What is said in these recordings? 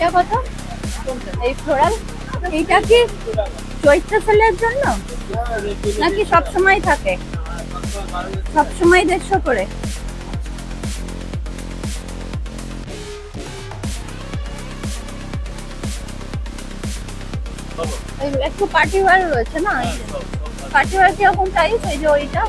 কত? এই ফ্লোরাল এইটা কি চৈত্র সেলের জন্য? নাকি সব সময় থাকে? সব সময় দেড়শো করে? একটু পার্টি ওয়ার রয়েছে না? পার্টি ওয়ার কীরকম প্রাইস এই যে ওইটা?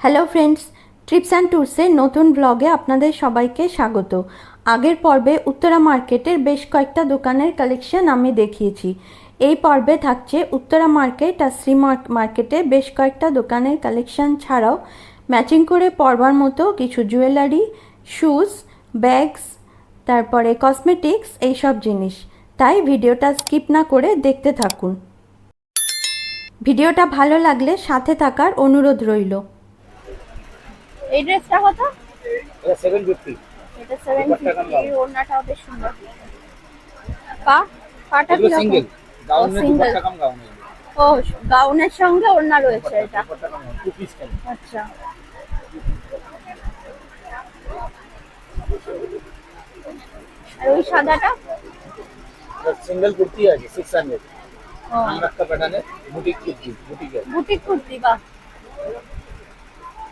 হ্যালো ফ্রেন্ডস ট্রিপস অ্যান্ড ট্যুরসের নতুন ব্লগে আপনাদের সবাইকে স্বাগত। আগের পর্বে উত্তরা মার্কেটের বেশ কয়েকটা দোকানের কালেকশন আমি দেখিয়েছি। এই পর্বে থাকছে উত্তরা মার্কেট আর শ্রী মার্ক- মার্কেটে বেশ কয়েকটা দোকানের কালেকশন ছাড়াও ম্যাচিং করে পরবার মতো কিছু জুয়েলারি শুজ ব্যাগস তারপরে কসমেটিক্স এইসব জিনিস। তাই ভিডিওটা স্কিপ না করে দেখতে থাকুন। ভিডিওটা ভালো লাগলে সাথে থাকার অনুরোধ রইল। এই ড্রেসটা কত? এটা সেভেন ফিফটি এটা সেভেন দুপাট্টা কাম ফিফটি ওড়নাটাও বেশ সুন্দর। পা? পাটা কীরকম? সিঙ্গেল গাউনের। দুপাট্টা কাম গাউন ও গাউনের সঙ্গে ওড়না রয়েছে এটা। টু পিস কেন? আচ্ছা। আর ওই সাদাটা? সিঙ্গেল কুর্তি আছে সিক্স হান্ড্রেড ও। আংরাক্কা প্যাটার্নের বুটিক কুর্তি বুটিক কুর্তি বা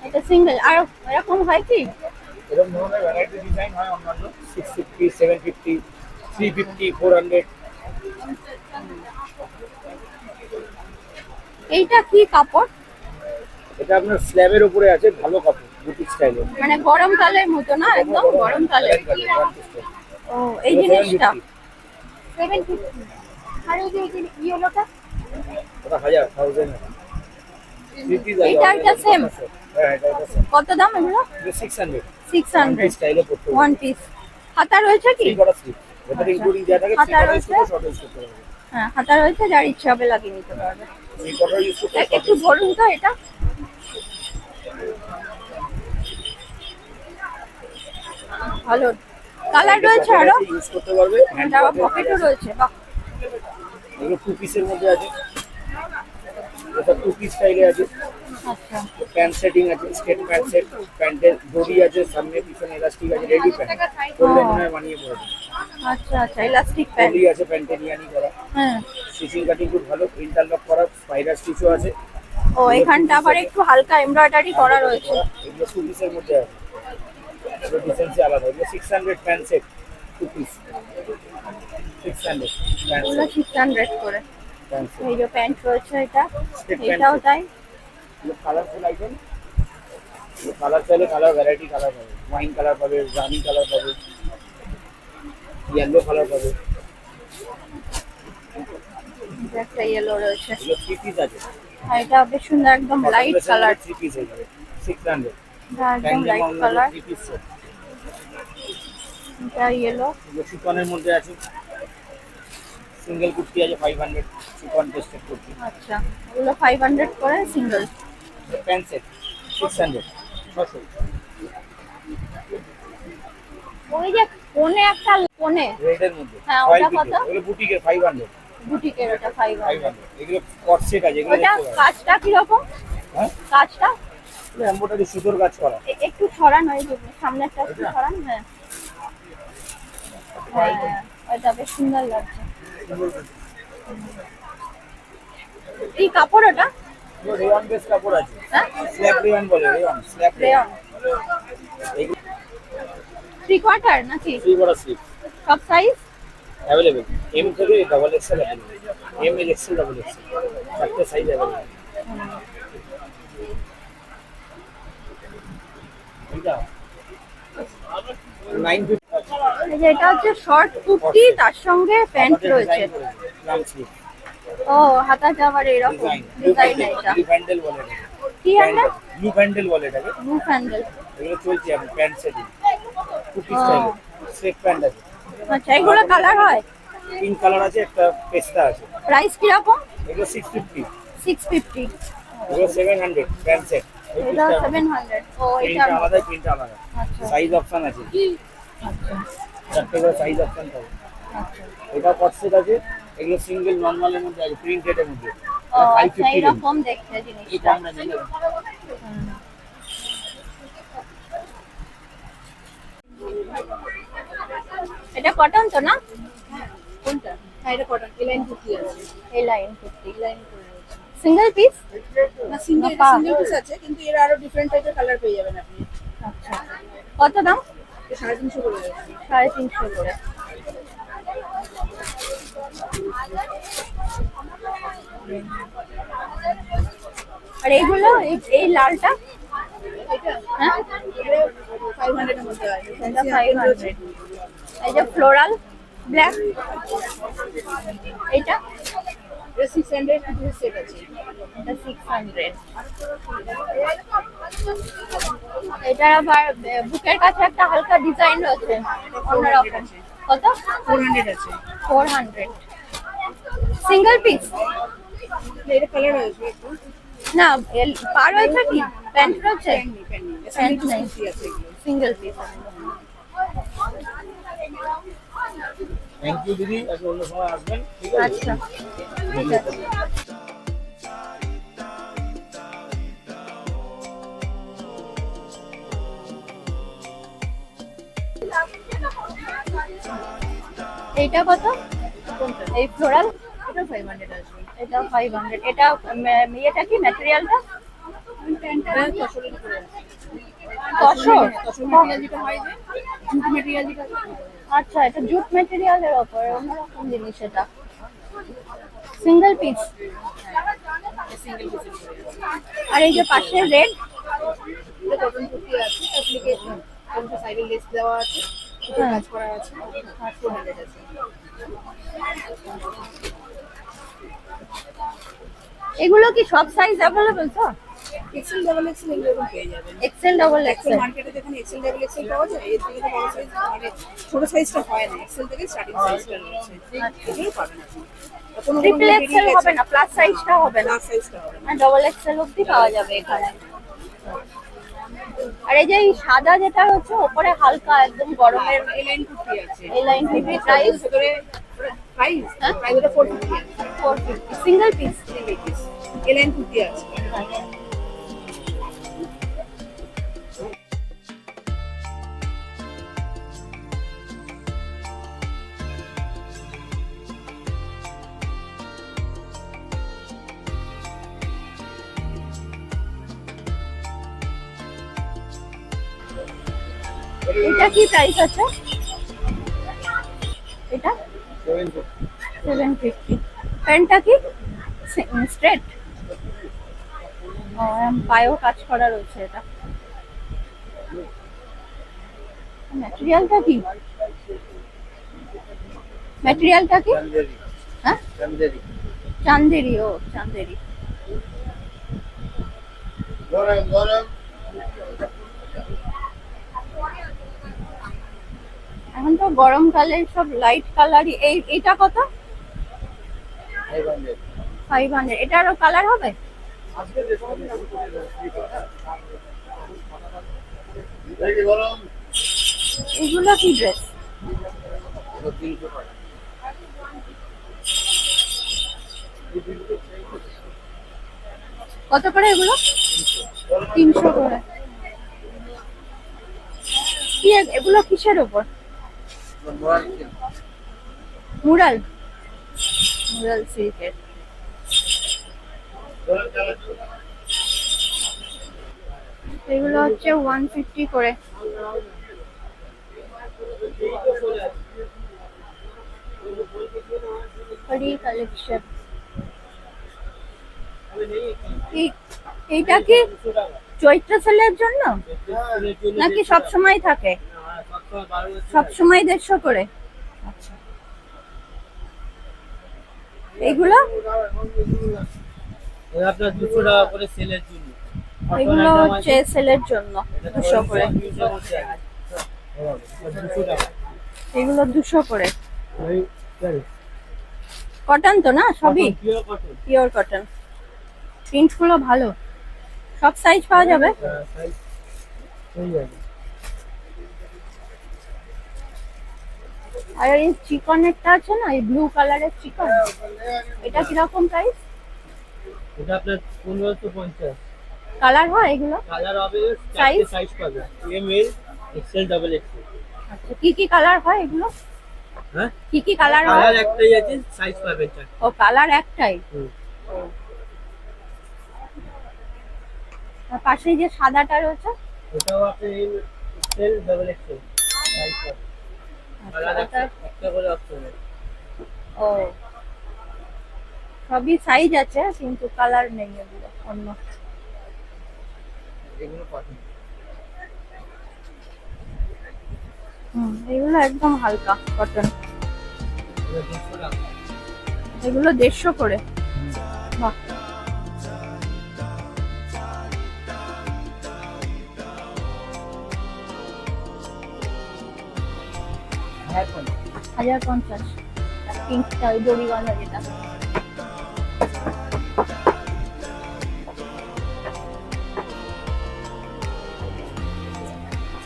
এটা সিঙ্গেল আর এরকম হয় কি? এরকম ধরনের ভ্যারাইটি ডিজাইন হয় অন্যান্য। Six fifty seven fifty three fifty four hundred এইটা কি কাপড়? এটা আপনার স্ল্যাবের উপরে আছে ভালো কাপড় বুটিক স্টাইলের মানে গরমকালের মতো না একদম গরমকালে ও এই জিনিসটা? সেভেন ফিফটি আর এই যে ইয়েলোটা? ওটা হাজার থাউজেন্ড এইটা একটা same? হ্যাঁ এটা এটা সেম কত দাম এগুলো? সিক্স হান্ড্রেড সিক্স হান্ড্রেড স্টাইলে পড়তে ওয়ান পিস হাতা রয়েছে কি? হাতা রয়েছে? হ্যাঁ হাতা রয়েছে যার ইচ্ছা হবে লাগিয়ে নিতে পারবে। একটু ধরুন তো এটা। ভালো। কালার রয়েছে আরও? ইউজ করতে পারবে। পকেটও রয়েছে বাহ। এগুলো টু পিসের মধ্যে আছে। এটা টু পিস স্টাইলে আছে। আচ্ছা। প্যান্ট সেটিং আছে স্কেট প্যান্ট সেট প্যান্টের দড়ি আছে সামনে পিছনে ইলাস্টিক আছে রেডি প্যান্ট করলে মনে হয় বানিয়ে পড়বে আচ্ছা আচ্ছা ইলাস্টিক প্যান্ট দড়ি আছে প্যান্টে নিয়ানি করা। হ্যাঁ। স্টিচিং কাটিং খুব ভালো ইন্টারলক করা স্পাইডার স্টিচও আছে। ও এখানটা আবার একটু হালকা এমব্রয়ডারি করা রয়েছে। এগুলো টু পিসের মধ্যে আছে। এগুলো ডিসেন্সি আলাদা। এগুলো six hundred pant set two piece six hundred six hundred করে। এই যে প্যান্ট রয়েছে এটা এটাও। তাই? Colourful item? কালার চাইলে কালার ভ্যারাইটি কালার পাবে ওয়াইন কালার পাবে রানি কালার পাবে ইয়েলো কালার পাবে। একটা ইয়েলো রয়েছে। থ্রি পিস আছে। আর এটা বেশ সুন্দর একদম লাইট কালার থ্রি পিস আছে সিক্স হান্ড্রেড একদম লাইট কালার থ্রি পিস এটা ইয়েলো মধ্যে আছে। সিঙ্গেল কুর্তি আছে five hundred chikan tested kurti. আচ্ছা এগুলো ফাইভ হান্ড্রেড করে single pant set six hundred ছশো। ওই যে কোনে একটা কোনে রেডের মধ্যে। হ্যাঁ, ওটা। কত? এগুলো বুটিকের ফাইভ হান্ড্রেড বুটিকের ওটা ফাইভ ফাইভ হান্ড্রেড হান্ড্রেড এগুলো কট সেট আছে এগুলো ওটা পাবেন। কাজটা কীরকম? হ্যাঁ? কাজটা? এম্বোটারি সুতোর কাজ করা। একটু ছড়ান যে সামনে একটা ছড়ান হ্যাঁ। হ্যাঁ ওটা বেশ সুন্দর লাগছে। এই কাপড় ওটা রেয়ন বেস কাপড় আছে। হ্যাঁ? স্ল্যাব রেয়ন বলে rayon slab rayon three quarter নাকি? থ্রি বড় স্লিপ সব সাইজ অ্যাভেলেবেল এম থেকে double XL available M L XL double XL চারটে সাইজ অ্যাভেলেবেল এইটা। এটা হচ্ছে শর্ট কুর্তি তার সঙ্গে প্যান্ট রয়েছে। ও হাতাটা আবার এরকম ডিজাইন এটা। কি হ্যান্ডেল ব্লু প্যান্ডেল বলে এটাকে। ব্লু হ্যান্ডেল এগুলো চলছে এখন pant setting kurti style straight pant আছে। আচ্ছা এগুলো কালার হয়? পিঙ্ক কালার আছে একটা পেস্তা আছে। প্রাইস কীরকম? এগুলো সিক্স ফিফটি সিক্স ফিফটি এগুলো সেভেন হান্ড্রেড প্যান্ট সেট এটা সেভেন হান্ড্রেড ও এটা আলাদা প্রিন্ট আলাদা। সাইজ অপশন আছে। আচ্ছা চারটে করে সাইজ অপশন পাবে। আচ্ছা। এটা কট সেট আছে এগুলো সিঙ্গেল নর্মালের মধ্যে আছে প্রিন্টেড এর মধ্যে। ফাইভ আচ্ছা ফিফটি দেখতে জিনিসটা। এটা কটন তো না? কোনটা? হ্যাঁ এটা কটন এ লাইন কুর্তি আছে। এই line kurti line single piece না সিঙ্গেল সিঙ্গেল পিস আছে কিন্তু এর আরও ডিফারেন্ট টাইপের কালার পেয়ে যাবেন আপনি। আচ্ছা। কত দাম? এটা সাড়ে তিনশো করে সাড়ে তিনশো করে। আর এইগুলো এই- লালটা? এটা? হ্যাঁ? এটা এই যে ফ্লোরাল ব্ল্যাক এইটা? এটা সিক্স হান্ড্রেড পিসের সেট আছে। এটা সিক্স হান্ড্রেড এটার আবার বুকের কাছে একটা হালকা ডিজাইন রয়েছে অন্যরকম। কত? ফোর হান্ড্রেড আছে। ফোর হান্ড্রেড সিঙ্গেল পিস এটা কালার আছে না এল- পা রয়েছে কি? প্যান্ট রয়েছে প্যান্ট নেই। আছে সিঙ্গেল পিস থ্যাংক ইউ দিদি। অন্য সময় আসবেন। ঠিক আছে? আচ্ছা। ঠিক আছে এইটা কত? এই ফ্লোরাল এটা ফাইভ হান্ড্রেড আসবে। এটা ফাইভ হান্ড্রেড এটা ইয়েটা কি? ম্যাটেরিয়ালটা তসর? তসর যেটা হয় যে জুট মেটেরিয়াল যেটা আচ্ছা এটা জুট ম্যাটেরিয়ালের ওপর অন্যরকম জিনিস এটা। সিঙ্গেল পিস আর এই যে পাশে রেড কটন কুর্তি আছে অ্যাপ্লিকেশন কোনটা সাইডে লেস দেওয়া আছে কাজ করা আছে আর ফোর হান্ড্রেড আছে এগুলো কি সব সাইজ অ্যাভেলেবল তো? এক্সেল ডাবল এক্সেল পেয়ে যাবেন। এক্সেল ডাবল এক্সেল মার্কেটে যেখানে এক্সেল ডাবল এক্সেল পাওয়া যায় এর থেকে বড় সাইজ মানে ছোট সাইজটা হয় না। এক্সেল থেকে স্টার্টিং সাইজটা রয়েছে। এগুলো পাবেন আপনি। আর ট্রিপল এক্সেল হবে না প্লাস সাইজটা হবে না। সাইজটা হবে না। ডবল এক্সেল অবধি পাওয়া যাবে এখানে। আর এই যে সাদা যেটা হচ্ছে ওপরে হালকা একদম গরমের এই লাইন কুর্তি আছে। এই লাইন থেকে প্রাইস ভেতরে প্রাইস হ্যাঁ? প্রাইস ওটা ফোর ফিফটি আছে four fifty single piece single piece এই লাইন কুর্তি আছে এটা কি প্রাইস আছে? এটা? সেভেন ফিফটি প্যান্টটা কি? স্ট্রেট এরম পায়েও কাজ করা রয়েছে এটা। ম্যাটেরিয়ালটা কি? ম্যাটেরিয়ালটা কি? হ্যাঁ? চান্দেরি। ও, চান্দেরি। গরম গরম। এখন তো গরমকালে সব লাইট কালারই এই, এটা কত? ফাইভ হান্ড্রেড এটারও কালার হবে? এগুলো কি ড্রেস কত করে এগুলো? তিনশো করে। এগুলো কিসের ওপর মুরাল। মুরাল সিল্কের। এগুলো হচ্ছে ওয়ান ফিফটি করে। কালেকশন এইটা কি চৈত্র সেলের জন্য? নাকি সব সময় থাকে? সব সময় দেড়শো করে। আচ্ছা। এগুলো? আপনার দুশো টাকা করে সেলের জন্য। এগুলো হচ্ছে সেলের জন্য দুশো করে। এগুলো দুশো করে। কটন তো না সবই? পিওর কটন পিওর কটন প্রিন্টগুলো ভালো। সব সাইজ পাওয়া যাবে সাইজ হয়ে যাবে আর এই চিকনেরটা আছে না এই ব্লু কালারের চিকন এটা কীরকম প্রাইস এটা আপনার পনেরোশো পঞ্চাশ। কালার হয় এগুলো? কালার হবে? চারটে সাইজ পাবে M L XL double XL আচ্ছা কি কি কালার হয় এগুলো? হ্যাঁ? কি কি কালার হয়? কালার একটাই আছে সাইজ চারটে। ও কালার একটাই? আর পাশে যে সাদাটা রয়েছে? ওটাও আপনি এক্সেল ডাবল এক্সেল সাইজ পাবেন। ও সবই সাইজ আছে কিন্তু কালার নেই এগুলো অন্য। এগুলো এগুলো একদম হালকা কটন এগুলো এগুলো দেড়শো করে। বাহ। হাজার পঞ্চাশ। পিঙ্কটা ওই দড়ি বাঁধা যেটা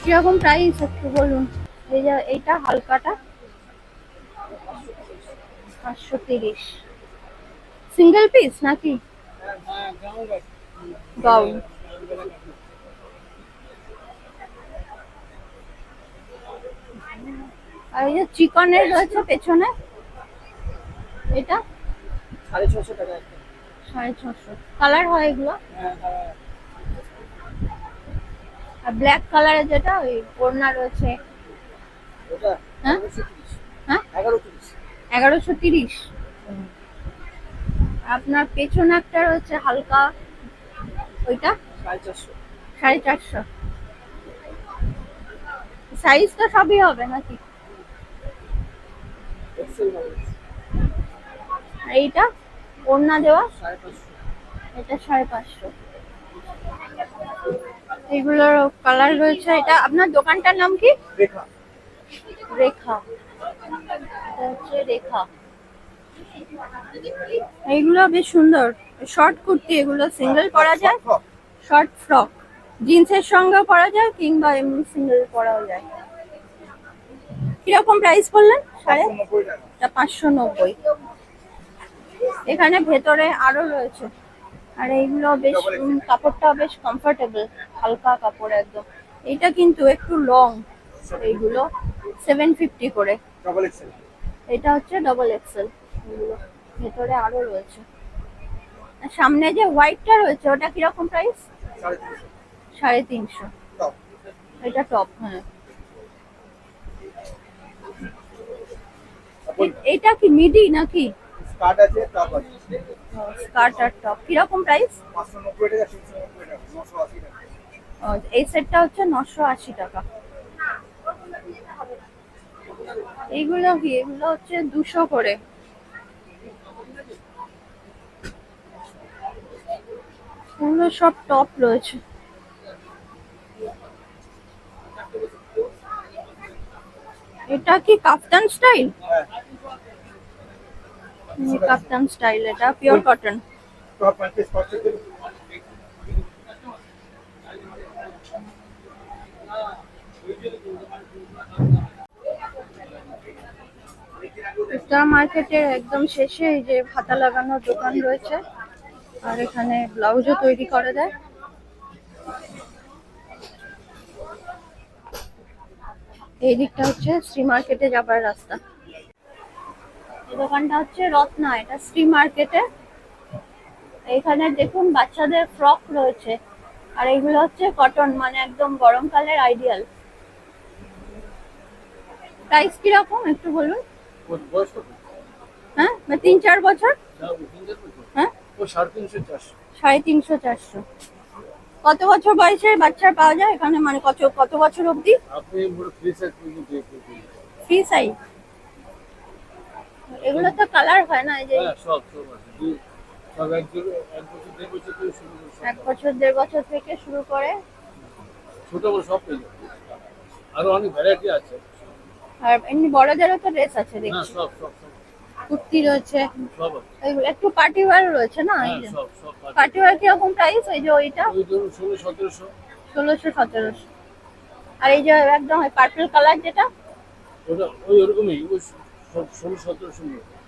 কীরকম প্রাইস একটু বলুন? এই যে এইটা হালকাটা। পাঁচশো তিরিশ। সিঙ্গেল পিস নাকি? হ্যাঁ গাউন আর এই যে চিকনের রয়েছে পেছনে এটা? সাড়ে ছশো টাকা সাড়ে ছশো। কালার হয় এগুলো? হ্যাঁ হ্যাঁ। আর ব্ল্যাক কালারের যেটা ওই ওড়না রয়েছে। হ্যাঁ? এগারোশো তিরিশ। আপনার পেছনে একটা রয়েছে হালকা ওইটা? সাড়ে চারশো। সাইজ তো সবই হবে নাকি? এইটা ওড়না দেওয়া এটা সাড়ে পাঁচশো। এইগুলোর কালার রয়েছে এটা। আপনার দোকানটার নাম কি? রেখা। রেখা। হচ্ছে রেখা। এইগুলো বেশ সুন্দর। শর্ট কুর্তি এগুলো সিঙ্গেল পরা যায়। Short frock. জিন্সের সঙ্গে পরা যায় কিংবা এমনি সিঙ্গেল পরাও যায়। কীরকম প্রাইস বললেন? সাড়ে পাঁচশো নব্বই এখানে ভেতরে আরও রয়েছে। আর এইগুলো বেশ কাপড়টা বেশ কমফোর্টেবল হালকা কাপড় একদম। এটা কিন্তু একটু লং এইগুলো সেভেন ফিফটি করে। এটা হচ্ছে ডবল এক্সেল এগুলো ভেতরে আরও রয়েছে। সামনে যে হোয়াইটটা রয়েছে ওটা কীরকম প্রাইস সাড়ে তিনশো। এটা টপ হ্যাঁ। এটা কি মিডি নাকি? স্কার্ট আছে টপ আছে। স্কার্ট আর টপ। কীরকম প্রাইস পাঁচশো নব্বই টাকা তিনশো নব্বই টাকা নশো আশি টাকা। এই সেটটা হচ্ছে নশো আশি টাকা। এইগুলো কি? এগুলো হচ্ছে দুশো করে। এগুলো সব টপ রয়েছে। এটা কি কাফতান স্টাইল? হ্যাঁ। কাফতান স্টাইল এটা পিওর কটন। পাঁচশো মার্কেটের একদম শেষে এই যে ভাতা লাগানোর দোকান রয়েছে। আর এখানে ব্লাউজও তৈরি করে দেয় এই দিকটা হচ্ছে শ্রী মার্কেটে যাবার রাস্তা। এই দোকানটা হচ্ছে রত্না এটা শ্রী মার্কেটে এখানে দেখুন বাচ্চাদের ফ্রক রয়েছে আর এগুলো হচ্ছে কটন মানে একদম গরমকালের আইডিয়াল প্রাইস কীরকম একটু বলুন? হ্যাঁ মানে তিন চার বছর? হ্যাঁ? সাড়ে তিনশো চারশো। কত বছর বয়সের বাচ্চার পাওয়া যায়? এখানে মানে কত কত বছর অবধি? ফ্রি সাইজ এগুলো তো কালার হয় না এই যে হ্যাঁ এক বছর দেড় বছর থেকে শুরু করে ছোট বড় সব পেয়ে আরও অনেক ভ্যারাইটি আছে। আর এমনি বড়দেরও তো ড্রেস আছে হ্যাঁ দেখছি। সব সব সব। কুর্তি রয়েছে। একটু পার্টি ওয়্যার রয়েছে না? এই হ্যাঁ যে সব সব পার্টি। পার্টি ওয়্যার কীরকম প্রাইস ওই যে ওইটা? ষোলোশো সতেরোশো। আর এই যে একদম পার্পল কালার যেটা? ওই ওরকমই ষোলো সতেরোশো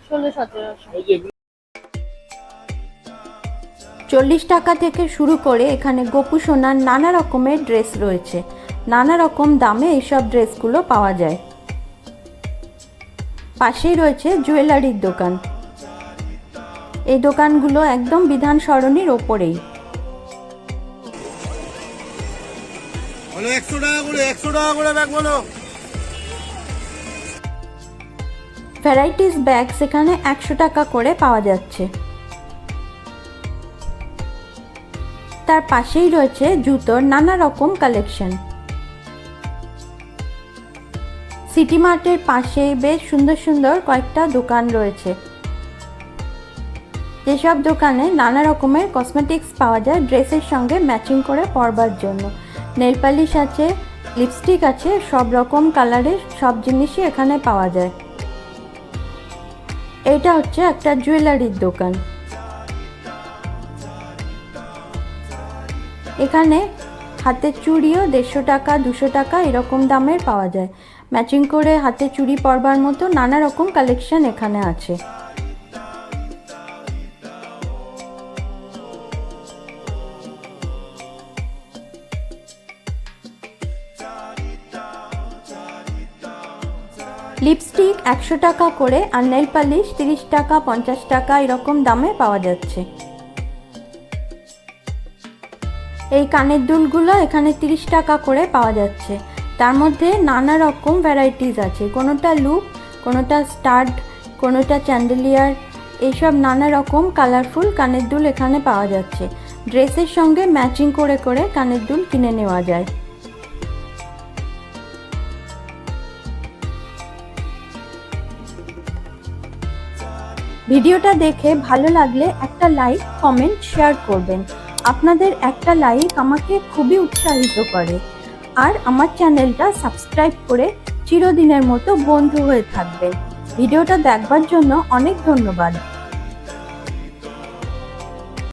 ষোলো সতেরোশো। ওই যে এগুলো চল্লিশ টাকা থেকে শুরু করে এখানে গোপু সোনার নানা রকমের ড্রেস রয়েছে। নানা রকম দামে এইসব ড্রেসগুলো পাওয়া যায়। পাশেই রয়েছে জুয়েলারির দোকান। এই দোকানগুলো একদম বিধান সরণির ওপরেই। বলো একশো টাকা করে একশো টাকা করে ব্যাগ বলো। ভ্যারাইটিস ব্যাগ সেখানে একশো টাকা করে পাওয়া যাচ্ছে। তার পাশেই রয়েছে জুতোর নানা রকম কালেকশন সিটি মার্টের পাশে বেশ সুন্দর সুন্দর কয়েকটা দোকান রয়েছে। যেসব দোকানে নানা রকমের কসমেটিক্স পাওয়া যায়, ড্রেসের সঙ্গে ম্যাচিং করে পরবার জন্য। নেল পালিশ আছে লিপস্টিক আছে, সব রকম কালারের সব জিনিসই এখানে পাওয়া যায়। এটা হচ্ছে একটা জুয়েলারির দোকান। এখানে হাতের চুড়িও দেড়শো টাকা, দুশো টাকা এরকম দামের পাওয়া যায়। ম্যাচিং করে হাতে চুড়ি পরবার মতো নানা রকম কালেকশন এখানে আছে। লিপস্টিক একশো টাকা করে আর নেল পালিশ তিরিশ টাকা, পঞ্চাশ টাকা এরকম দামে পাওয়া যাচ্ছে। এই কানের দুলগুলো এখানে তিরিশ টাকা করে পাওয়া যাচ্ছে। তার মধ্যে নানা রকম ভ্যারাইটিস আছে। কোনোটা লুপ, কোনোটা স্টাড কোনোটা চ্যান্ডেলিয়ার এইসব নানা রকম কালারফুল কানের দুল এখানে পাওয়া যাচ্ছে। ড্রেসের সঙ্গে ম্যাচিং করে করে কানের দুল কিনে নেওয়া যায়। ভিডিওটা দেখে ভালো লাগলে একটা লাইক কমেন্ট শেয়ার করবেন। আপনাদের একটা লাইক আমাকে খুবই উৎসাহিত করে। আর আমার চ্যানেলটা সাবস্ক্রাইব করে চিরদিনের মতো বন্ধু হয়ে থাকবেন। ভিডিওটা দেখবার জন্য অনেক ধন্যবাদ।